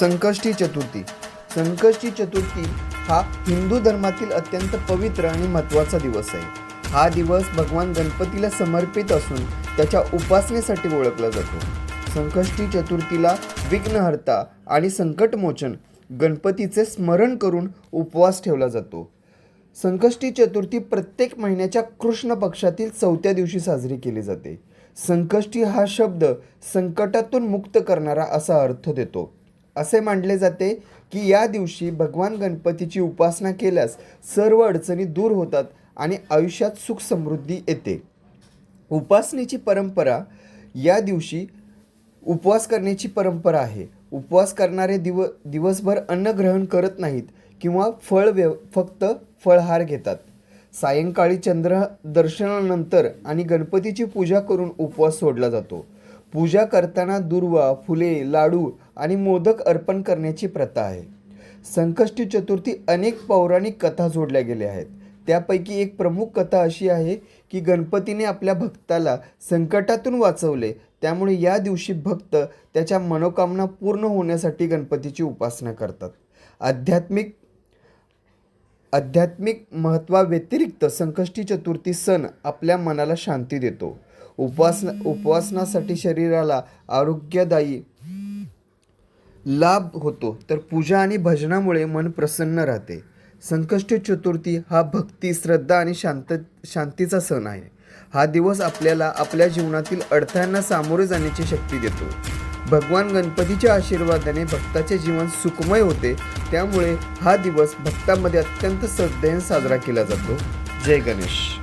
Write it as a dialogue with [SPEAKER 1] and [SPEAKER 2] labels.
[SPEAKER 1] संकष्टी चतुर्थी. संकष्टी चतुर्थी हा हिंदू धर्मातील अत्यंत पवित्र आणि महत्त्वाचा दिवस आहे. हा दिवस भगवान गणपतीला समर्पित असून त्याच्या उपासनेसाठी ओळखला जातो. संकष्टी चतुर्थीला विघ्नहर्ता आणि संकटमोचन गणपतीचे स्मरण करून उपवास ठेवला जातो. संकष्टी चतुर्थी प्रत्येक महिन्याच्या कृष्ण पक्षातील चौथ्या दिवशी साजरी केली जाते. संकष्टी हा शब्द संकटातून मुक्त करणारा असा अर्थ देतो. असे मानले जाते की या दिवशी भगवान गणपतीची उपासना केल्यास सर्व अडचणी दूर होतात आणि आयुष्यात सुख समृद्धी येते. उपासनेची परंपरा या दिवशी उपवास करण्याची परंपरा आहे. उपवास करणारे दिव दिवसभर अन्न ग्रहण करत नाहीत किंवा फळ व्यव फक्त फळहार घेतात. सायंकाळी चंद्र दर्शनानंतर आणि गणपतीची पूजा करून उपवास सोडला जातो. पूजा करताना दुर्वा फुले लाडू आणि मोदक अर्पण करण्याची प्रथा आहे. संकष्टी चतुर्थी अनेक पौराणिक कथा जोडल्या गेल्या आहेत. त्यापैकी एक प्रमुख कथा अशी आहे की गणपतीने आपल्या भक्ताला संकटातून वाचवले. त्यामुळे या दिवशी भक्त त्याच्या मनोकामना पूर्ण होण्यासाठी गणपतीची उपासना करतात. आध्यात्मिक आध्यात्मिक महत्त्वाव्यतिरिक्त संकष्टी चतुर्थी सण आपल्या मनाला शांती देतो. उपवासना उपवासनासाठी शरीराला आरोग्यदायी लाभ होतो. तर पूजा आणि भजनामुळे मन प्रसन्न राहते. संकष्ट चतुर्थी हा भक्ती श्रद्धा आणि शांत शांतीचा सण आहे. हा दिवस आपल्याला आपल्या जीवनातील अडथळ्यांना सामोरे जाण्याची शक्ती देतो. भगवान गणपतीच्या आशीर्वादाने भक्ताचे जीवन सुखमय होते. त्यामुळे हा दिवस भक्तांमध्ये अत्यंत श्रद्धेने साजरा केला जातो. जय गणेश.